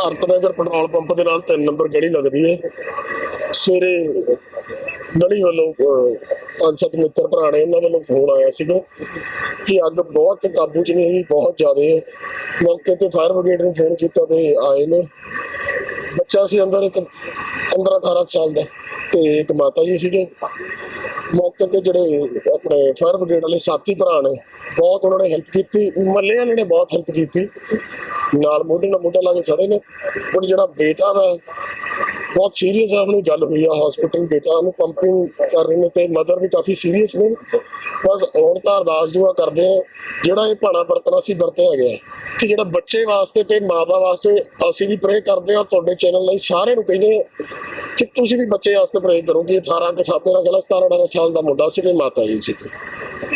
Bharat Nagar petrol pump ਦੇ ਨਾਲ 3 number ਗੜੀ ਲੱਗਦੀ ਹੈ, ਸਵੇਰੇ ਗਲੀ ਵੱਲੋਂ ਪੰਜ ਸੱਤ ਮਿੱਤਰ ਭਰਾ ਨੇ ਉਹਨਾਂ ਵੱਲੋਂ ਫੋਨ ਆਇਆ ਸੀਗਾ ਕਿ ਅੱਗ ਬਹੁਤ ਕਾਬੂ 'ਚ ਨਹੀਂ ਬਹੁਤ ਜ਼ਿਆਦਾ ਹੈ। ਮੌਕੇ ਤੇ ਫਾਇਰ ਬ੍ਰਿਗੇਡ ਨੂੰ ਫੋਨ ਕੀਤਾ ਤੇ ਆਏ ਨੇ। ਬੱਚਾ ਸੀ ਅੰਦਰ, ਇੱਕ 15 18 ਸਾਲ ਦਾ ਤੇ ਇੱਕ ਮਾਤਾ ਜੀ ਸੀਗੇ। ਮੌਕੇ ਤੇ ਜਿਹੜੇ ਆਪਣੇ ਫਾਇਰ ਬ੍ਰਿਗੇਡ ਵਾਲੇ ਸਾਥੀ ਭਰਾ ਨੇ, ਬਹੁਤ ਉਹਨਾਂ ਨੇ ਹੈਲਪ ਕੀਤੀ, ਮੱਲੇ ਵਾਲੇ ਨੇ ਬਹੁਤ ਹੈਲਪ ਕੀਤੀ। ਨਾਲ ਮੋਢੇ ਨਾਲ ਮੋਢਾ ਲਾ ਕੇ ਖੜੇ ਨੇ। ਹੁਣ ਜਿਹੜਾ ਬੇਟਾ ਵਾ, ਬਹੁਤ ਸੀਰੀਅਸ ਆ ਆਪਣੀ ਗੱਲ ਹੋਈ ਆ ਹਸਪੀਟਲ ਬੇਟਾ ਨੂੰ ਪੰਪਿੰਗ ਕਰ ਰਹੇ ਨੇ ਤੇ ਮਦਰ ਵੀ ਕਾਫੀ ਸੀਰੀਅਸ ਨੇ। ਬਸ ਹੁਣ ਤਾਂ ਅਰਦਾਸ ਦੁਆ ਕਰਦੇ ਆ, ਜਿਹੜਾ ਇਹ ਭਾਣਾ ਵਰਤਣਾ ਸੀ ਵਰਤਿਆ ਗਿਆ ਕਿ ਜਿਹੜਾ ਬੱਚੇ ਵਾਸਤੇ ਤੇ ਮਾਤਾ ਵਾਸਤੇ ਅਸੀਂ ਵੀ ਪ੍ਰੇ ਕਰਦੇ ਆ ਤੁਹਾਡੇ ਚੈਨਲ ਲਈ ਸਾਰਿਆਂ ਨੂੰ ਕਹਿੰਦੇ ਆ ਕਿ ਤੁਸੀਂ ਵੀ ਬੱਚੇ ਵਾਸਤੇ ਪ੍ਰੇ ਕਰੋ ਕਿ 18 ਕੁ ਸਾਲ ਮੇਰਾ 17 18 ਸਾਲ ਦਾ ਮੁੰਡਾ ਸੀ ਤੇ ਮਾਤਾ ਜੀ ਸੀ।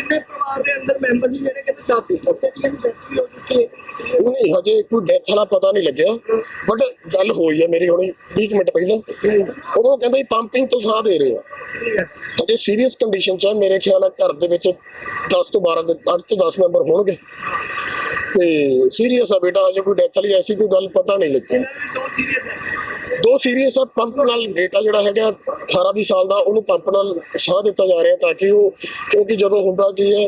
ਤੇ ਪਰਿਵਾਰ ਦੇ ਅੰਦਰ ਮੈਂਬਰ ਸੀ ਜਿਹੜੇ ਕਹਿੰਦੇ ਦਾਦੀ ਪੋਤੇ ਦੀ ਡੈਥ ਵੀ ਹੋ ਚੁੱਕੀ ਹੈ ਨਹੀਂ ਹਜੇ ਕੋਈ ਡੈਥ ਵਾਲਾ ਪਤਾ ਨਹੀਂ ਲੱਗਿਆ। ਬਟ ਗੱਲ ਹੋਈ ਹੈ ਮੇਰੀ ਹੁਣੇ 20 ਕੁ ਮਿੰਟ ਪਹਿਲਾਂ। ਉਦੋਂ ਕਹਿੰਦੇ ਪੰਪਿੰਗ ਤੋਂ ਸਾਹ ਦੇ ਰਹੇ ਆ। ਹਜੇ ਸੀਰੀਅਸ ਕੰਡੀਸ਼ਨ ਚ ਮੇਰੇ ਖਿਆਲ ਹੈ ਘਰ ਦੇ ਵਿੱਚ 10 ਤੋਂ 12 ਦੇ 8 ਤੋਂ 10 ਮੈਂਬਰ ਹੋਣਗੇ। ਤੇ ਸੀਰੀਅਸ ਆ ਬੇਟਾ ਹਜੇ ਕੋਈ ਡੈਥ ਵਾਲੀ ਐਸੀ ਕੋਈ ਗੱਲ ਪਤਾ ਨਹੀਂ ਲੱਗੀ ਇਹਨਾਂ ਦੇ ਦੋ ਸੀਰੀਅਸ ਹੈ ਦੋ ਸੀਰੀਅਸ ਆ, ਪੰਪ ਨਾਲ ਬੇਟਾ ਜਿਹੜਾ ਹੈਗਾ 18 20 ਸਾਲ ਦਾ, ਉਹਨੂੰ ਪੰਪ ਨਾਲ ਸਾਹ ਦਿੱਤਾ ਜਾ ਰਿਹਾ ਤਾਂ ਕਿ ਉਹ ਕਿਉਂਕਿ ਜਦੋਂ ਹੁੰਦਾ ਕੀ ਹੈ,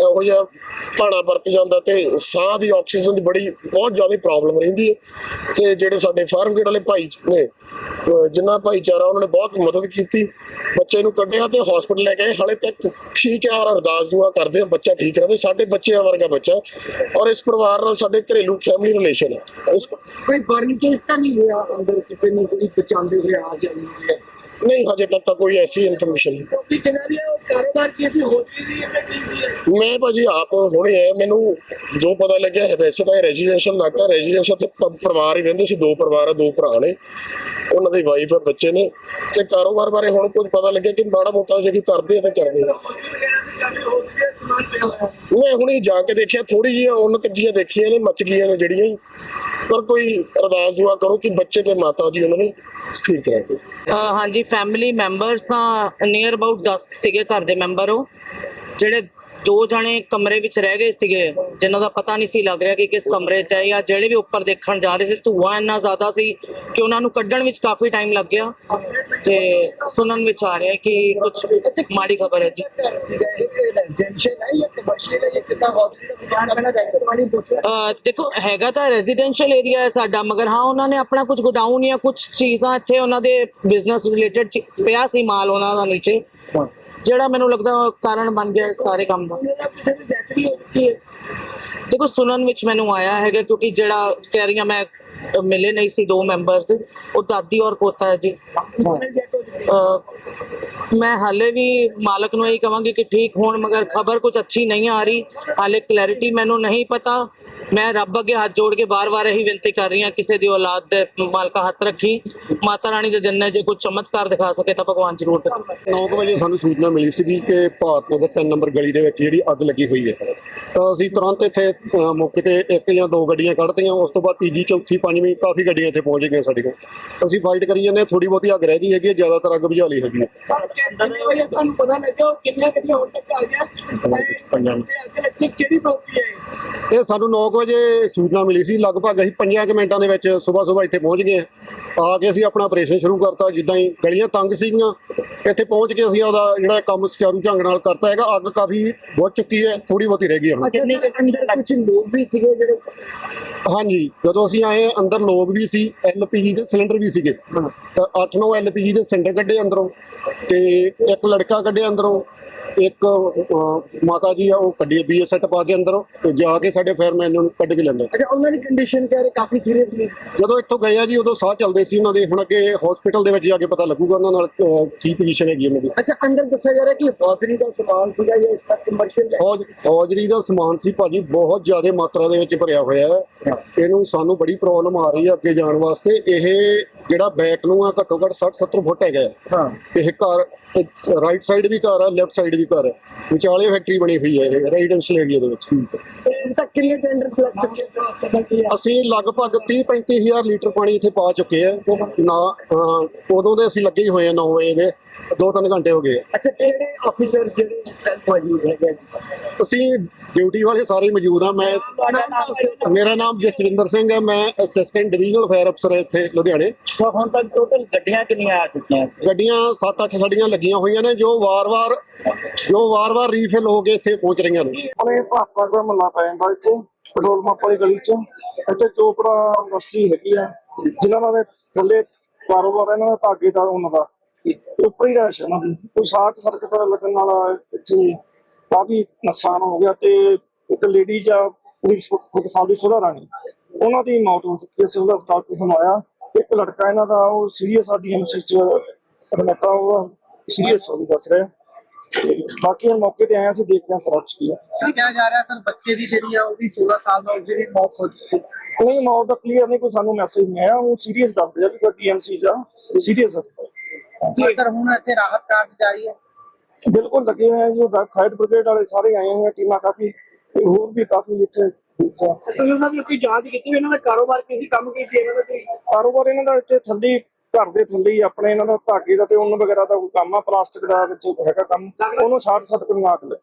ਇਹੋ ਜਿਹਾ ਭਾਣਾ ਵਰਤ ਜਾਂਦਾ ਤੇ ਸਾਹ ਦੀ ਆਕਸੀਜਨ ਦੀ ਬੜੀ ਬਹੁਤ ਜ਼ਿਆਦਾ ਪ੍ਰੋਬਲਮ ਰਹਿੰਦੀ ਹੈ। ਤੇ ਜਿਹੜੇ ਸਾਡੇ ਫਾਰਮ ਬ੍ਰਿਗੇਡ ਵਾਲੇ ਭਾਈ ਨੇ ਜਿੰਨਾ ਭਾਈਚਾਰਾ ਉਹਨਾਂ ਨੇ ਬਹੁਤ ਮਦਦ ਕੀਤੀ, ਬੱਚੇ ਨੂੰ ਕੱਢਿਆ ਤੇ ਹਸਪੀਟਲ ਲੈ ਗਏ ਹਾਲੇ ਤੱਕ ਠੀਕ ਹੈ ਔਰ ਅਰਦਾਸ ਦੁਆ ਕਰਦੇ ਆ ਬੱਚਾ ਠੀਕ ਰਹੇ। ਸਾਡੇ ਬੱਚਿਆਂ ਵਰਗਾ ਬੱਚਾ ਔਰ ਇਸ ਪਰਿਵਾਰ ਨਾਲ ਸਾਡੇ ਘਰੇਲੂ ਫੈਮਿਲੀ ਰਿਲੇਸ਼ਨ ਹੈ। ਕੋਈ ਬਰਨ ਕੇਸ ਤਾਂ ਨਹੀਂ ਹੋਇਆ ਅੰਦਰ, ਕਿਸੇ ਨੂੰ ਕੋਈ ਬਚਾਉਂਦੇ ਹੋਏ ਆ ਜਾਂਦੇ ਨਹੀਂ ਹਜੇ ਤੱਕ ਤਾਂ ਕੋਈ ਐਸੀ ਇਨਫੋਰਮੇਸ਼ਨ ਨਹੀਂ। ਜਿਹਨਾਂ ਦੀ ਉਹ ਕਾਰੋਬਾਰ ਕੀ ਸੀ ਹੋ ਰਹੀ ਸੀ ਤੇ ਕੀ ਸੀ ਮੈਂ ਭਾਜੀ ਆਪ ਹੁਣੇ ਹੈ ਮੈਨੂੰ ਜੋ ਪਤਾ ਲੱਗਿਆ ਹੈ ਵੈਸੇ ਤਾਂ ਇਹ ਰੈਜ਼ੀਡੈਂਸ਼ੀਅਲ ਇਲਾਕਾ ਰੈਜ਼ੀਡੈਂਸ਼ੀਅਲ ਤੇ ਪ- ਪਰਿਵਾਰ ਹੀ ਰਹਿੰਦੇ ਸੀ ਦੋ ਪਰਿਵਾਰ ਆ ਦੋ ਭਰਾ ਨੇ ਉਹਨਾਂ ਦੀ ਵਾਈਫ ਹੈ ਬੱਚੇ ਨੇ ਤੇ ਕਾਰੋਬਾਰ ਬਾਰੇ ਹੁਣ ਕੁਝ ਪਤਾ ਲੱਗਿਆ ਕਿ ਮਾੜਾ ਮੋਟਾ ਜੇ ਕੀ ਕਰਦੇ ਆ ਤਾਂ ਕਰਦੇ ਆ। ਹੋਟਲ ਵਗੈਰਾ ਦੀ ਕਾਫੀ ਹੋ ਮੈਂ ਹੁਣੇ ਜਾ ਕੇ ਦੇਖਿਆ ਥੋੜੀ ਜਿਹੀ ਉਹਨ ਕੱਜੀਆਂ ਦੇਖੀਆਂ ਨੇ, ਮੱਚ ਗਈਆਂ ਨੇ ਜਿਹੜੀਆਂ ਪਰ ਕੋਈ ਅਰਦਾਸ ਦੁਆ ਕਰੋ ਕਿ ਬੱਚੇ ਤੇ ਮਾਤਾ ਜੀ ਉਹਨਾਂ ਨੇ ਠੀਕ ਰਹੇ ਹਾਂਜੀ ਫੈਮਿਲੀ ਮੈਂਬਰਸ ਤਾਂ ਨੀਅਰ ਅਬਾਊਟ 10 ਸੀਗੇ ਘਰ ਦੇ ਮੈਂਬਰ ਉਹ, ਜਿਹੜੇ ਦੋ ਜਣੇ ਕਮਰੇ ਵਿੱਚ ਰਹਿ ਗਏ ਸੀਗੇ, ਜਿਨ੍ਹਾਂ ਦਾ ਪਤਾ ਨਹੀਂ ਸੀ ਲੱਗ ਰਿਹਾ ਕਿ ਕਿਸ ਕਮਰੇ 'ਚ ਹੈ ਜਾਂ ਜਿਹੜੇ ਵੀ ਉੱਪਰ ਦੇਖਣ ਜਾ ਰਹੇ ਸੀ, ਧੂਆਂ ਇੰਨਾ ਜ਼ਿਆਦਾ ਸੀ ਕਿ ਉਹਨਾਂ ਨੂੰ ਕੱਢਣ ਵਿੱਚ ਕਾਫੀ ਟਾਈਮ ਲੱਗ ਗਿਆ। ਤੇ ਸੁਣਨ ਵਿੱਚ ਆ ਰਿਹਾ ਕਿ ਕੁਝ ਮਾੜੀ ਖਬਰ ਹੈ ਜੀ। ਦੇਖੋ, ਹੈਗਾ ਤਾਂ ਰੈਜ਼ੀਡੈਂਸ਼ੀਅਲ ਏਰੀਆ ਹੈ ਸਾਡਾ, ਮਗਰ ਹਾਂ, ਉਹਨਾਂ ਨੇ ਆਪਣਾ ਕੁਝ ਗੋਡਾਊਨ ਜਾਂ ਕੁਝ ਚੀਜ਼ਾਂ ਇੱਥੇ ਉਹਨਾਂ ਦੇ ਬਿਜ਼ਨਸ ਰਿਲੇਟਡ ਪਿਆ ਸੀ ਮਾਲ ਉਹਨਾਂ ਦਾ ਨੀਚੇ। ਜਿਹੜਾ ਮੈਨੂੰ ਲੱਗਦਾ ਕਾਰਨ ਬਣ ਗਿਆ ਇਸ ਸਾਰੇ ਕੰਮ ਦਾ। ਦੇਖੋ, ਸੁਣਨ ਵਿੱਚ ਮੈਨੂੰ ਆਇਆ ਹੈਗਾ ਕਿਉਂਕਿ ਜਿਹੜਾ ਕਹਿ ਰਹੀਆਂ ਮੈਂ ਮਿਲੇ ਨਹੀਂ ਸੀ ਦੋ ਮੈਂਬਰਸ ਉਹ ਦਾਦੀ ਔਰ ਪੋਤਾ ਹੈ ਜੀ ਮੈਂ ਹਾਲੇ ਵੀ ਮਾਲਕ ਨੂੰ ਇਹੀ ਕਹਾਂਗੀ ਕਿ ਠੀਕ ਹੋਣ, ਮਗਰ ਖਬਰ ਕੁਝ ਅੱਛੀ ਨਹੀਂ ਆ ਰਹੀ। ਹਾਲੇ ਕਲੈਰਿਟੀ ਮੈਨੂੰ ਨਹੀਂ ਪਤਾ। ਮੈਂ ਰੱਬ ਅੱਗੇ ਹੱਥ ਜੋੜ ਕੇ ਬਾਰ-ਬਾਰ ਇਹੀ ਬੇਨਤੀ ਕਰ ਰਹੀ ਹਾਂ, ਕਿਸੇ ਦੀ ਔਲਾਦ ਦੇ ਮਾਲਕਾ ਹੱਥ ਰੱਖੀ। ਮਾਤਾ ਰਾਣੀ ਦੇ ਦਿਨ ਨੇ ਜੇ ਕੋਈ ਚਮਤਕਾਰ ਦਿਖਾ ਸਕੇ ਤਾਂ ਭਗਵਾਨ ਜ਼ਰੂਰ 9 ਵਜੇ ਸਾਨੂੰ ਸੂਚਨਾ ਮਿਲੀ ਸੀਗੀ ਕਿ ਭਾਰਤ ਨਗਰ 3 ਨੰਬਰ ਗਲੀ ਦੇ ਵਿੱਚ ਜਿਹੜੀ ਅੱਗ ਲੱਗੀ ਹੋਈ ਹੈ। ਤਾਂ ਅਸੀਂ ਤੁਰੰਤ ਇੱਥੇ ਅਹ, ਮੌਕੇ ਤੇ ਇੱਕ ਜਾਂ ਦੋ ਗੱਡੀਆਂ ਕੱਢਤੀਆਂ ਉਸ ਤੋਂ ਬਾਅਦ ਤੀਜੀ ਚੌਥੀ ਪੰਜਵੀਂ ਕਾਫੀ ਗੱਡੀਆਂ ਇੱਥੇ ਪਹੁੰਚ ਗਈਆਂ ਸਾਡੇ ਕੋਲ। ਅਸੀਂ ਫਾਈਟ ਕਰੀ ਜਾਂਦੇ ਥੋੜੀ ਬਹੁਤੀ ਅੱਗ ਰਹਿ ਗਈ ਹੈਗੀ ਹੈ, ਜ਼ਿਆਦਾਤਰ ਅੱਗ ਬੁਝਾ ਲਈ ਹੈਗੀ ਹੈ। ਕਿੰਨੇ ਵਜੇ ਤੁਹਾਨੂੰ ਪਤਾ ਲੱਗਿਆ ਕਿੰਨੇ ਕਿੰਨੇ ਹੁਣ ਤੱਕ ਆ ਗਿਆ ਪੰਜਾਂ ਤੇ ਅੱਗੇ ਲੱਗੀ ਕਿਹੜੀ ਪ੍ਰੋਪਰਟੀ ਹੈ ਇਹ? ਸਾਨੂੰ 9 ਵਜੇ ਸੂਚਨਾ ਮਿਲੀ ਸੀ ਲਗਭਗ ਅਸੀਂ 5 ਕੁ ਮਿੰਟਾਂ ਦੇ ਵਿੱਚ ਸਵੇਰ ਸਵੇਰ ਇੱਥੇ ਪਹੁੰਚ ਗਏ ਹਾਂ। ਆ ਕੇ ਅਸੀਂ ਆਪਣਾ ਆਪਰੇਸ਼ਨ ਸ਼ੁਰੂ ਕਰਤਾ ਜਿੱਦਾਂ ਹੀ ਗਲੀਆਂ ਤੰਗ ਸੀਗੀਆਂ ਇੱਥੇ ਪਹੁੰਚ ਕੇ ਅਸੀਂ ਉਹਦਾ ਜਿਹੜਾ ਕੰਮ ਸੁਚਾਰੂ ਢੰਗ ਨਾਲ ਕਰਤਾ ਹੈਗਾ ਅੱਗ ਕਾਫੀ ਬਹੁਤ ਚੁੱਕੀ ਹੈ ਥੋੜੀ ਬਹੁਤੀ ਰਹਿ ਗਈ ਹੈ ਹੁਣ। ਕਿੰਨੇ ਅੰਦਰ ਕੁਝ ਲੋਕ ਵੀ ਸੀਗੇ ਜਿਹੜੇ ਹਾਂਜੀ ਜਦੋਂ ਅਸੀਂ ਆਏ ਅੰਦਰ ਲੋਕ ਵੀ ਸੀ ਐਲਪੀਜੀ ਦੇ ਸਿਲੰਡਰ ਵੀ ਸੀਗੇ। ਤਾਂ 8-9 ਐਲਪੀਜੀ ਦੇ ਸਿਲੰਡਰ ਕੱਢੇ ਅੰਦਰੋਂ ਤੇ ਇੱਕ ਲੜਕਾ ਕੱਢਿਆ ਅੰਦਰੋਂ। ਇੱਕ ਅਹ, ਮਾਤਾ ਜੀ ਆ ਉਹ ਕੱਢੀ ਬੀਏ ਸੈੱਟ ਪਾ ਕੇ ਅੰਦਰੋਂ ਤੇ ਜਾ ਕੇ ਸਾਡੇ ਫਾਇਰਮੈਨ ਨੂੰ ਕੱਢ ਕੇ ਲੈਂਦੇ। ਅੱਛਾ ਉਹਨਾਂ ਦੀ ਕੰਡੀਸ਼ਨ ਕਹਿ ਰਹੇ? ਕਾਫੀ ਸੀਰੀਅਸ ਨੇ ਜਦੋਂ ਇੱਥੋਂ ਗਏ ਆ ਜੀ ਉਦੋਂ ਸਾਹ ਚੱਲਦੇ ਸੀ ਉਹਨਾਂ ਦੇ। ਹੁਣ ਅੱਗੇ ਹਸਪੀਟਲ ਦੇ ਵਿੱਚ ਜਾ ਕੇ ਪਤਾ ਲੱਗੂਗਾ ਉਹਨਾਂ ਨਾਲ ਅਹ, ਕੀ ਪੋਜੀਸ਼ਨ ਹੈਗੀ ਉਹਨਾਂ ਦੀ। ਅੱਛਾ ਅੰਦਰ ਦੱਸਿਆ ਜਾ ਰਿਹਾ ਕਿ ਹੌਜ਼ਰੀ ਦਾ ਸਮਾਨ ਸੀਗਾ ਜਾਂ ਇਸ ਤੱਕ ਕਮਰਸ਼ੀਅਲ ਫੌਜ ਫੌਜਰੀ ਦਾ ਸਮਾਨ ਸੀ ਭਾਜੀ ਬਹੁਤ ਜ਼ਿਆਦਾ ਮਾਤਰਾ ਦੇ ਵਿੱਚ ਭਰਿਆ ਹੋਇਆ ਹੈ। ਇਹਨੂੰ ਸਾਨੂੰ ਬੜੀ ਪ੍ਰੋਬਲਮ ਆ ਰਹੀ ਹੈ ਅੱਗੇ ਜਾਣ ਵਾਸਤੇ। ਇਹ ਜਿਹੜਾ ਬੈਕ ਨੂੰ ਆ ਘੱਟੋ ਘੱਟ 60 70 ਫੁੱਟ ਹੈਗਾ ਹੈ। ਹਾਂ। ਇਹ ਘਰ ਰਾਈਟ ਸਾਈਡ ਵੀ ਘਰ ਆ ਲੈਫਟ ਸਾਈਡ ਵੀ ਘਰ। ਵਿਚਾਲੇ ਫੈਕਟਰੀ ਬਣੀ ਹੋਈ ਹੈ ਇਹ ਰੈਜ਼ੀਡੈਂਸ਼ੀਅਲ ਏਰੀਆ ਦੇ ਵਿੱਚ। ਤੱਕ ਕਿੰਨੇ ਟੈਂਡਰਸ ਲੱਗ ਚੁੱਕੇ ਹੋ ਬਾਕੀ ਆ ਅਸੀਂ ਲਗਭਗ 30 35000 ਲੀਟਰ ਪਾਣੀ ਇੱਥੇ ਪਾ ਚੁੱਕੇ ਆ। ਨਾ ਉਦੋਂ ਦੇ ਅਸੀਂ ਲੱਗੇ ਹੀ ਹੋਏ ਆ 9 ਵਜੇ ਦੇ 2-3 ਘੰਟੇ ਹੋ ਗਏ ਆ। ਅੱਛਾ ਕਿਹੜੇ ਆਫੀਸਰ ਜਿਹੜੇ ਮੌਜੂਦ ਹੈਗੇ ਅਸੀਂ ਡਿਊਟੀ ਵਾਲੇ ਸਾਰੇ ਮੌਜੂਦ ਆ। ਮੈਂ। ਮੇਰਾ ਨਾਮ ਜਸਵਿੰਦਰ ਸਿੰਘ ਹੈ ਮੈਂ ਅਸਿਸਟੈਂਟ ਡਿਵੀਜ਼ਨਲ ਫਾਇਰ ਅਫਸਰ ਇੱਥੇ ਲੁਧਿਆਣੇ। ਹੁਣ ਤੱਕ ਟੋਟਲ ਗੱਡੀਆਂ ਕਿੰਨੀਆਂ ਆ ਚੁੱਕੀਆਂ? ਗੱਡੀਆਂ 7-8 ਸਾਡੀਆਂ ਲੱਗੀਆਂ ਹੋਈਆਂ ਨੇ ਜੋ ਵਾਰ-ਵਾਰ ਜੋ ਵਾਰ-ਵਾਰ ਰੀਫਿਲ ਹੋ ਕੇ ਇੱਥੇ ਪਹੁੰਚ ਰਹੀਆਂ ਨੇ। ਆਪਣੇ ਭਾਪਾ ਦਾ ਮੱਲਾ ਪੈ ਜਾਂਦਾ ਇੱਥੇ, ਪੈਟਰੋਲ ਪੰਪ ਵਾਲੀ ਗਲੀ ਚ। ਇੱਥੇ ਚੋਪੜਾ ਇੰਡਸਟਰੀ ਹੈਗੀ ਆ, ਜਿਨ੍ਹਾਂ ਦਾ ਥੱਲੇ ਕਾਰੋਬਾਰ ਇਹਨਾਂ ਦਾ ਧਾਗੇ ਦਾ ਉਹਨਾਂ ਦਾ। ਉੱਪਰ ਹੀ ਰਹਿਸ਼ ਇਹਨਾਂ ਦੀ ਕੋਈ ਸ਼ਾਰਟ ਸਰਕਟ ਲੱਗਣ ਨਾਲ ਇੱਥੇ ਕਾਫੀ ਨੁਕਸਾਨ ਹੋ ਗਿਆ ਤੇ ਇੱਕ ਲੇਡੀ ਜਾਂ ਕੁੜੀ ਇੱਕ ਦੀ ਸੁਧਾ ਰਾਣੀ ਉਹਨਾਂ ਦੀ ਮੌਤ ਹੋ ਚੁੱਕੀ ਹੈ ਸਿਵਲ ਹਸਪਤਾਲ ਤੋਂ ਸੁਣਾਇਆ ਇੱਕ ਲੜਕਾ ਇਹਨਾਂ ਦਾ, ਉਹ ਸੀਰੀਅਸ ਆ ਡੀਐਮਸੀ ਚ ਐਡਮਿਟ ਉਹ ਸੀਰੀਅਸ ਹੋ ਗਿਆ ਦੱਸ ਰਿਹਾ। ਬਾਕੀ ਮੌਕੇ ਤੇ ਹਾਂ, ਅਸੀਂ ਦੇਖਦੇ ਹਾਂ ਸਰਾਚ ਕੀ ਹੈ। ਸਰ ਕਿਹਾ ਜਾ ਰਿਹਾ? ਸਰ ਬੱਚੇ ਦੀ ਜਿਹੜੀ ਆ ਉਹ ਵੀ 16 ਸਾਲ ਦਾ ਜਿਹੜੀ ਮੌਤ ਹੋ ਚੁੱਕੀ ਹੈ। ਨਹੀਂ ਮੌਤ ਦਾ ਕਲੀਅਰ ਨਹੀਂ ਕੋਈ ਸਾਨੂੰ ਮੈਸੇਜ ਨਹੀਂ ਆਇਆ। ਉਹ ਸੀਰੀਅਸ ਦੱਸਦੇ ਆ ਵੀ ਕੋਈ ਟੀਐਮਸੀ ਜਾ ਸੀਰੀਅਸ ਹੈ ਜੀ। ਸਰ ਹੁਣ ਇੱਥੇ ਰਾਹਤ ਕਾਰਜ ਜਾਰੀ ਹੈ। ਬਿਲਕੁਲ ਲੱਗੇ ਹੋਏ ਆ ਜੀ ਫਾਇਰ ਬ੍ਰਿਗੇਡ ਵਾਲੇ ਸਾਰੇ ਆਏ ਹੋਏ ਆ ਟੀਮਾਂ ਕਾਫੀ ਹੋਰ ਵੀ ਕਾਫੀ ਇੱਥੇ। ਤੁਸੀਂ ਉਹਨਾਂ ਦੀ ਕੋਈ ਜਾਂਚ ਕੀਤੀ ਵੀ ਇਹਨਾਂ ਦਾ ਕਾਰੋਬਾਰ ਕੀ ਸੀ ਕੰਮ ਕੀ ਸੀ? ਇਹਨਾਂ ਦਾ ਕੋਈ ਕਾਰੋਬਾਰ ਇਹਨਾਂ ਦਾ ਇੱਥੇ ਥੱਲੇ ਘਰ ਦੇ ਥੱਲੇ ਹੀ ਆਪਣੇ ਇਹਨਾਂ ਦਾ ਧਾਗੇ ਦਾ ਤੇ ਉੱਨ ਵਗੈਰਾ ਦਾ ਕੋਈ ਕੰਮ ਆ ਪਲਾਸਟਿਕ ਦਾ ਵਿੱਚ ਹੈਗਾ ਕੰਮ ਉਹਨੂੰ ਸ਼ਾਰਟ ਸਰਕਟ ਨਾ ਕਰ